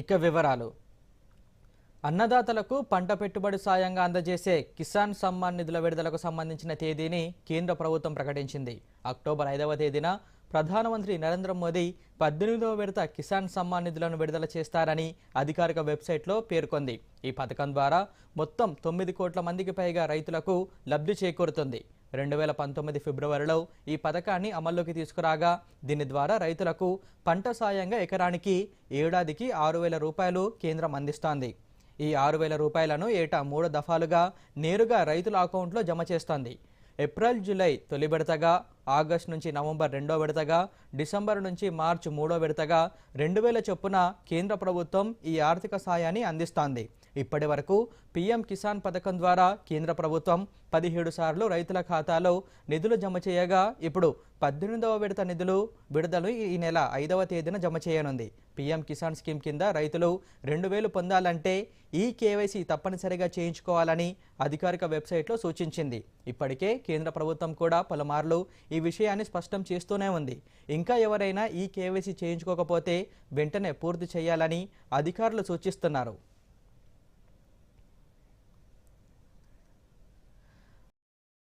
ఇక వివరాలు. అన్నదాతలకు పంట పెట్టుబడి సాయంగా అందజేసే కిసాన్ సమ్మాన్ నిధుల విడుదలకు సంబంధించిన తేదీని కేంద్ర ప్రభుత్వం ప్రకటించింది. అక్టోబర్ ఐదవ తేదీన ప్రధానమంత్రి నరేంద్ర మోదీ పద్దెనిమిదవ విడత కిసాన్ సమ్మాన్ నిధులను విడుదల చేస్తారని అధికారిక వెబ్సైట్లో పేర్కొంది. ఈ పథకం ద్వారా మొత్తం తొమ్మిది కోట్ల మందికి పైగా రైతులకు లబ్ధి చేకూరుతుంది. రెండు వేల పంతొమ్మిది ఫిబ్రవరిలో ఈ పథకాన్ని అమల్లోకి తీసుకురాగా దీని ద్వారా రైతులకు పంట సాయంగా ఎకరానికి ఏడాదికి ఆరు వేల రూపాయలు కేంద్రం అందిస్తోంది. ఈ ఆరు వేల రూపాయలను ఏటా మూడు దఫాలుగా నేరుగా రైతుల అకౌంట్లో జమ చేస్తోంది. ఏప్రిల్ జూలై తొలి విడతగా ఆగస్టు నుంచి నవంబర్ రెండో విడతగా డిసెంబర్ నుంచి మార్చి మూడో విడతగా రెండు వేల చొప్పున కేంద్ర ప్రభుత్వం ఈ ఆర్థిక సాయాన్ని అందిస్తోంది. ఇప్పటి వరకు పీఎం కిసాన్ పథకం ద్వారా కేంద్ర ప్రభుత్వం పదిహేడు సార్లు రైతుల ఖాతాలో నిధులు జమ చేయగా ఇప్పుడు పద్దెనిమిదవ విడత నిధులు విడుదల ఈ నెల ఐదవ తేదీన జమ చేయనుంది. పీఎం కిసాన్ స్కీమ్ కింద రైతులు రెండు వేలు పొందాలంటే ఈ కేవైసీ తప్పనిసరిగా చేయించుకోవాలని అధికారిక వెబ్సైట్లో సూచించింది. ఇప్పటికే కేంద్ర ప్రభుత్వం కూడా పలుమార్లు ఈ విషయాన్ని స్పష్టం చేస్తూనే ఉంది. ఇంకా ఎవరైనా ఈ కేవైసీ చేయించుకోకపోతే వెంటనే పూర్తి చేయాలని అధికారులు సూచిస్తున్నారు.